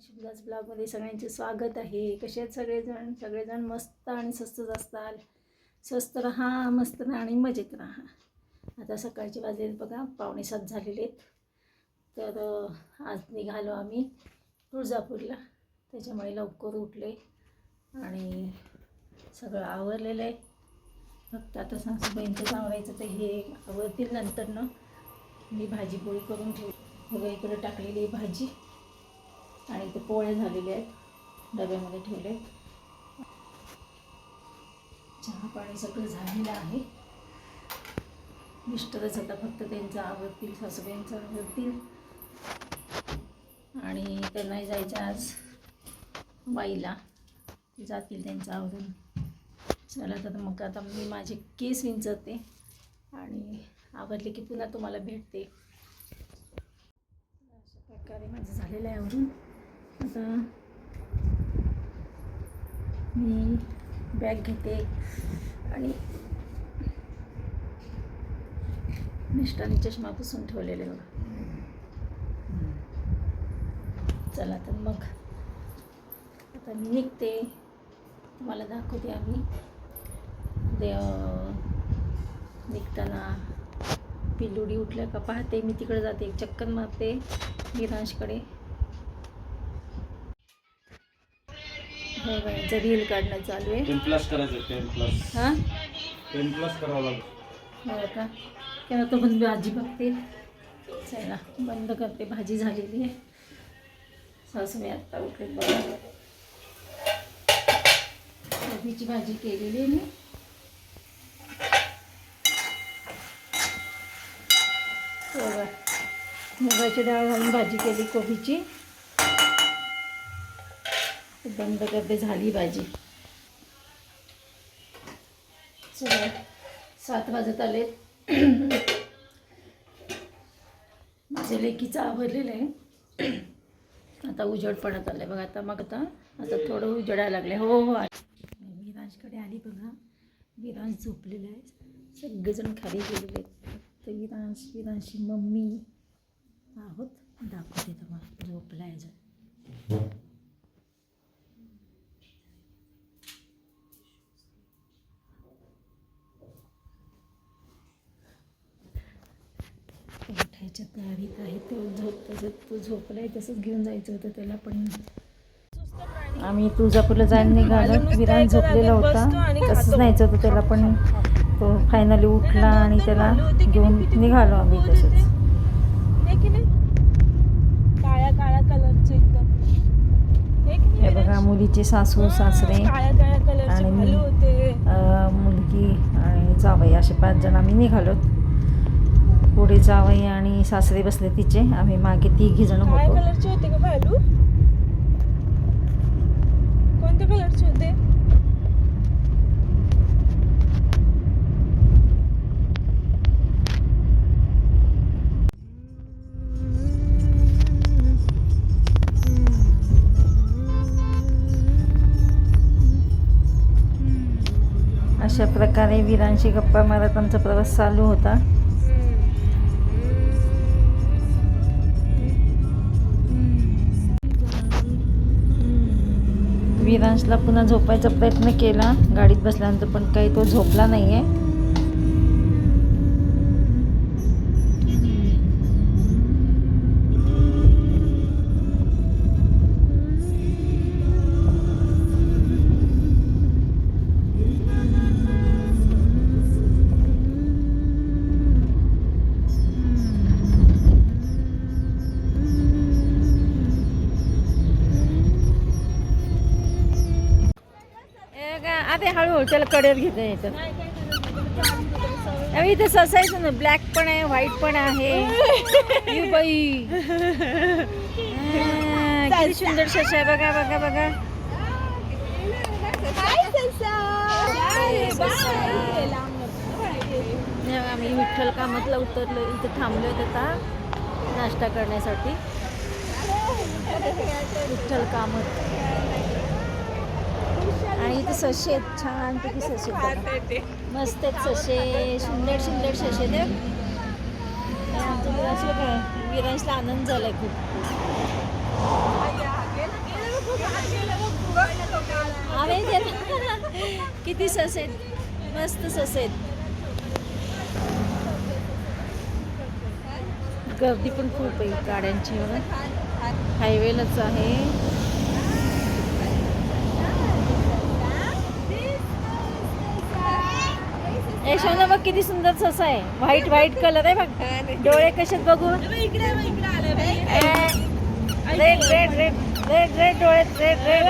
शिवदास ब्लॉगमध्ये सगळ्यांचे स्वागत आहे. कसे आहेत सगळेजण? सगळेजण मस्त आणि स्वस्तच असताल. स्वस्त राहा मस्त राहा आणि मजेत राहा. आता सकाळचे वाजले बघा पावणे सात झालेले आहेत. तर आज निघालो आम्ही तुळजापूरला. त्याच्यामुळे लवकर उठले आणि सगळं आवरलेलं आहे. फक्त आता सासूबाईंचं आवरायचं तर हे आवरतील नंतरनं. मी भाजी पोळी करून ठेव इकडे टाकलेली आहे भाजी. आणि ते पोळे झालेले आहेत. डब्यामध्ये ठेवले चहा पाणी सगळं झालेलं आहे. मिस्टरच आता फक्त त्यांचं आवडतील सासूबाईंचं आवडतील. आणि त्यांना जायचं आज बाईला. ते जातील त्यांचं आवडून चला तर मग आता मी माझे केस विंचरते आणि आवडले की पुन्हा तुम्हाला भेटते. अशा प्रकारे माझं झालेलं आहे आवरून. आता मी बॅग घेते. आणि मिस्टरांनी चष्मा पुसून ठेवलेले बघा. चला तर मग आता मी निघते. तुम्हाला दाखवते आम्ही. देव निघताना पिल्लुडी उठल्या का पाहते. मी तिकडे जाते. एक चक्कन मारते. गिरांशकडे. यांचं रील काढणं चालू आहे. टेन प्लस करायचं टेन प्लस हां? टेन प्लस करावं लागेल. हो का? तेव्हा तो पण भाजी बघते. चला बंद करते भाजी झालेली आहे. सासूबाई आत्ता उठले बघा. कोबीची भाजी केलेली आहे मी. बघा मुगाची डाळ घालून भाजी केली कोबीची. बंद करते झाली भाजी. चला सात वाजत आले. माझ्या लेकीचं आवरलेलं आहे. आता उजड पडत आलं बघा आता मग आता आता थोडं उजडायला लागले हो हो विराजकडे आली बघा. विराज झोपलेला आहे. सगळेजण खाली गेलेले आहेत. फक्त विरांश विरांशी मम्मी. आहोत दाखवते तुम्हाला झोपला आहे अजून. उठायच्या तयारीत आहे तो झोप तसं तो झोपलाय तसंच घेऊन जायचं होतं त्याला पण. आम्ही तुळजापूरला जायला निघालो. विरान झोपलेला होता. तसंच न्यायचं होतं त्याला पण. तो फायनली उठला आणि त्याला घेऊन निघालो आम्ही तसंच. काळ्या काळ्या कलरचे एकदम. हे बघा मुलीचे सासू सासरे आणि मुलगी आणि जावई असे पाच जण आम्ही निघालो. पुढे जावई आणि सासरे बसले तिचे. आम्ही मागे तिघी जण होतो. कलरचे होते का भालू कोणत्या कलरचे होते? अशा प्रकारे वीरांशी गप्पा मारत आमचा प्रवास चालू होता. वीरांशला पुन्हा झोपायचा प्रयत्न केला. गाडीत बसल्यानंतर पण काही तो झोपला नाही आहे अरे हळूहळू त्याला कडेवर घेते अरे इथे ससायचं ना ब्लॅक पण आहे व्हाईट पण आहे. यू बाई. किती सुंदर ससा आहे बघा बघा बघा. आम्ही विठ्ठल कामातला उतरलो इथे थांबलो आता नाश्ता करण्यासाठी. विठ्ठल कामत. आणि इथे सशे आहेत छानपैकी सशे मस्त आहेत सशे सुंदर सुंदर सशे ते आमच्या आनंद झाला आहे खूप किती सस आहेत. मस्त सस आहेत. गर्दी पण खूप आहे गाड्यांची हायवेलाच आहे. यशवंत बघ किती सुंदर ससा आहे. व्हाईट व्हाईट कलर आहे बघ. डोळे कशात बघू? Red red red red red डोळे रेड रेड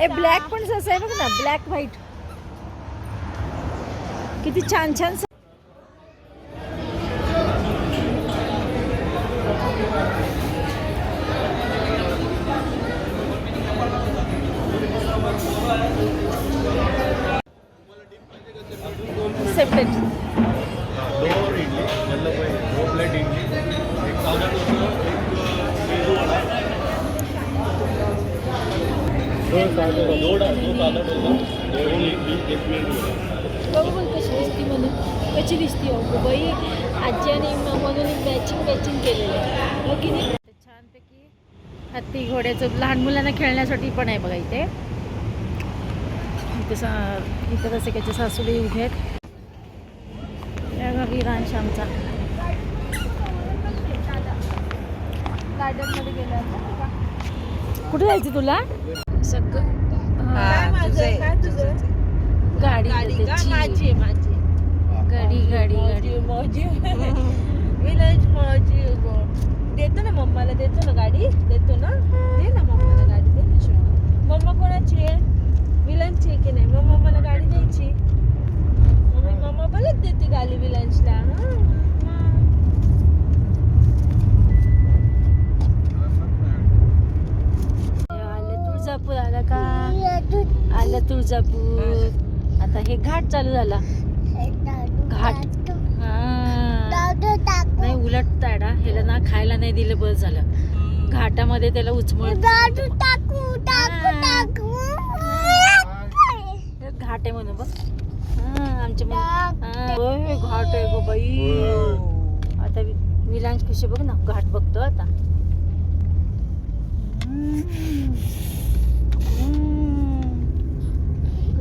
ए ब्लॅक पण ससा आहे बघ ना ब्लॅक व्हाईट किती छान छान दो साधा डोसा दोन इडली एक वडा बघू बघ कशी दिसती म्हणून कशी दिसती अगो बाई? आजी आणि म- म्हणून मॅचिंग मॅचिंग केलेलं आहे. हो की नाही? छानपैकी हत्ती घोड्याचं लहान मुलांना खेळण्यासाठी पण आहे बघा इथे. इथे सा इथं जसे त्याचे सासूबाई उभे आहेत. विरांश आमचा गार्डनमध्ये गेला कुठे जायचं तुला? सगळं काय माझं काय तुझं गाडी गाडी का त्याची. माझी. माझी गाडी गाडी गाडी मौजी विलेज मौजी देतो ना मम्माला देतो ना गाडी? देतो ना? दे ना मम्माला गाडी दे ना. मम्मा कोणाची आहे? विलनची आहे की नाही? मग मम्माला गाडी द्यायची. मम्मी मम्मा भलेच देते गाडी विलन्सला हा. आलं तुळजापूर आलं का? आलं तुळजापूर. आता हे घाट चालू झाला. घाट. हा. नाही उलट ताडा. ह्याला ना खायला नाही दिलं बस झालं. घाटामध्ये त्याला उचमळ घाट आहे म्हणून बघ. आमच्या ओय, घाट आहे गो बाई. आता वि- विलांश कशी बघ ना घाट बघतो आता.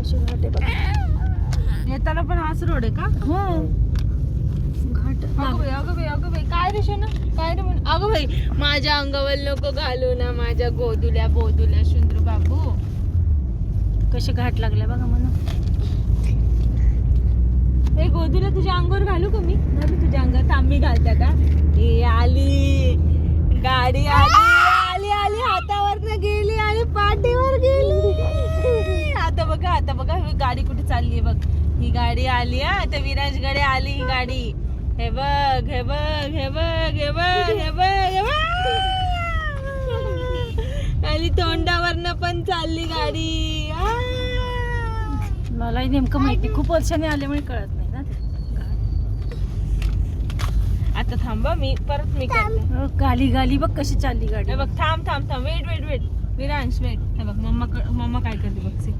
कशी घाट आहे बघ येताना पण हाच रोड आहे का? हो. घाट. अगं बाई अगं बाई अगं बाई काय रे काय रे अगं बाई माझ्या अंगावर नको घालू ना माझ्या गोदुल्या बोदुल्या शुंद्र बाबू. कसे घाट लागले बघा म्हणून. हे गोदुल्या तुझ्या अंगावर घालू का मी? घालू तुझ्या अंगावर थांब मी घालता का? हे आली. गाडी आली आली हातावर गेली आणि पाठीवर गेली आता बघा आता बघा ही गाडी कुठे चालली बघ. ही गाडी आली हा आता विराजकडे आली ही गाडी. हे बघ हे बघ हे बघ हे बघ हे बघ हे बघ. आणि तोंडावरनं पण चालली गाडी. आ. मलाही नेमकं माहिती खूप वर्षांनी आल्यामुळे कळत नाही ना ते. आता थांबा मी परत मी करते. गाली गाली बघ कशी चालली गाडी. बघ थांब थांब थांब wait wait wait. Viransh wait. हे बघ मम्मा मम्मा काय करते बघ.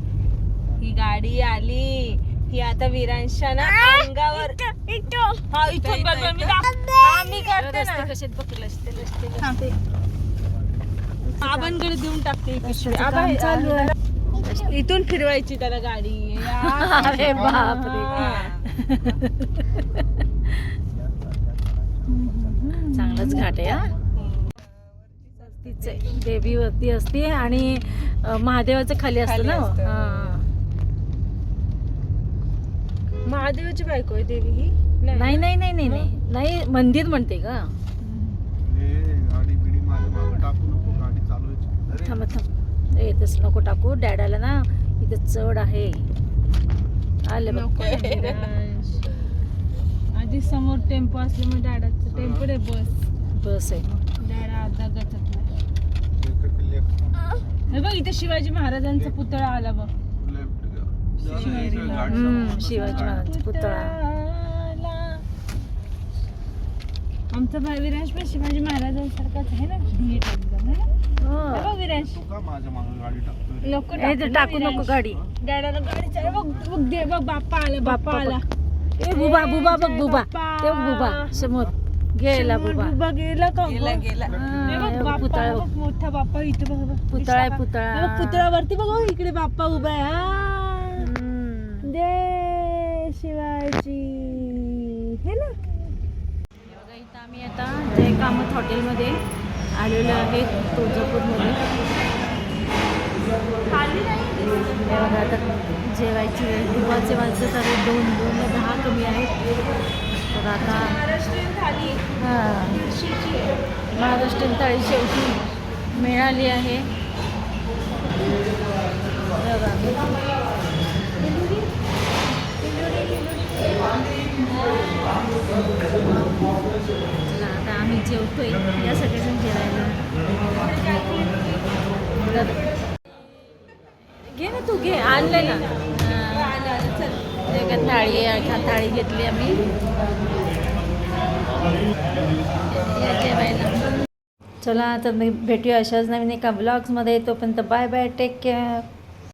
ही गाडी आली. ही आता विरांशच्या ना अंगावर. हा इथून बघ बघ, मी दाख- हा मी करते ना. रस्ते कसे आहेत बघ रस्ते रस्ते थांब. रस्ते आबांकडे देऊन टाकते ही पिशवी. रस्त्याचं आबा, काम चालू आहे. आ- इथून फिरवायची त्याला गाडी. अरे बापरे. चांगलंच घाट आहे हा. तिचे देवी वरती असते आणि अ, महादेवाचं खाली असतं खाली ना असतं. हा. महादेवाची बायको आहे देवी ही? नाही नाही नाही नाही नाही नाही. मंदिर म्हणते का गाडी बिडी माझ्या मागं टाकू नको गाडी थांब थांब. ए तसं नको टाकू. डॅडाला ना इथं चढ आहे. आले बघ. नको आहे. आधी समोर टेम्पो असल्यामुळे डॅडाचं टेम्पो आहे बस. बस आहे. डॅडा आता गचत हे बघ इथे शिवाजी महाराजांचा पुतळा आला बघ. हम्म, शिवाजी महाराजांचा पुतळा. आमचा भाई विरांश पण शिवाजी महाराजांसारखाच आहे ना? धीट एकदम है ना? हो. हे बघ विरांश का माझ्या मागं गाडी टाकतोय लोक ए, ते टाकू नको गाडी. डॅडाला गाडी चालव. बघ बघ दे बघ बाप्पा आला बाप्पा बाप्पा आला. ए बुबा बुबा बघ बुबा. बाप्पा. ते बघ बुबा समोर. गेला बाबा. डुबा गेला का? गेला गं? गेला. हा, हे बघ, हे बाप्पा, पुतळा. बघ, मोठा बाप्पा इथे बघ बघ. पुतळा आहे? पुतळा. हे बघ, पुतळ्यावरती बघ हो, इकडे बाप्पा उभा आहे. हा. जय शिवाजी. हे ना? बघा इथं आम्ही आता जय कामत हॉटेलमध्ये आलेलो आहे तुळजापूरमध्ये. बघा आता जेवायची वेळ. दुपारचे वाजत आहे दोन दोन दहा कमी आहेत तर आता हां. महाराष्ट्रीयन थाळी शेवटी मिळाली आहे. बघा. आता आम्ही जेवतोय. या सगळेजण जेवायला. घे ना तू घे. आणलं ना. हां. थाळी आहे थाळी घेतली आम्ही. जेवायला. चला तर मी भेटूया अशाच नवीन एका ब्लॉग्समध्ये तोपर्यंत बाय बाय टेक केअर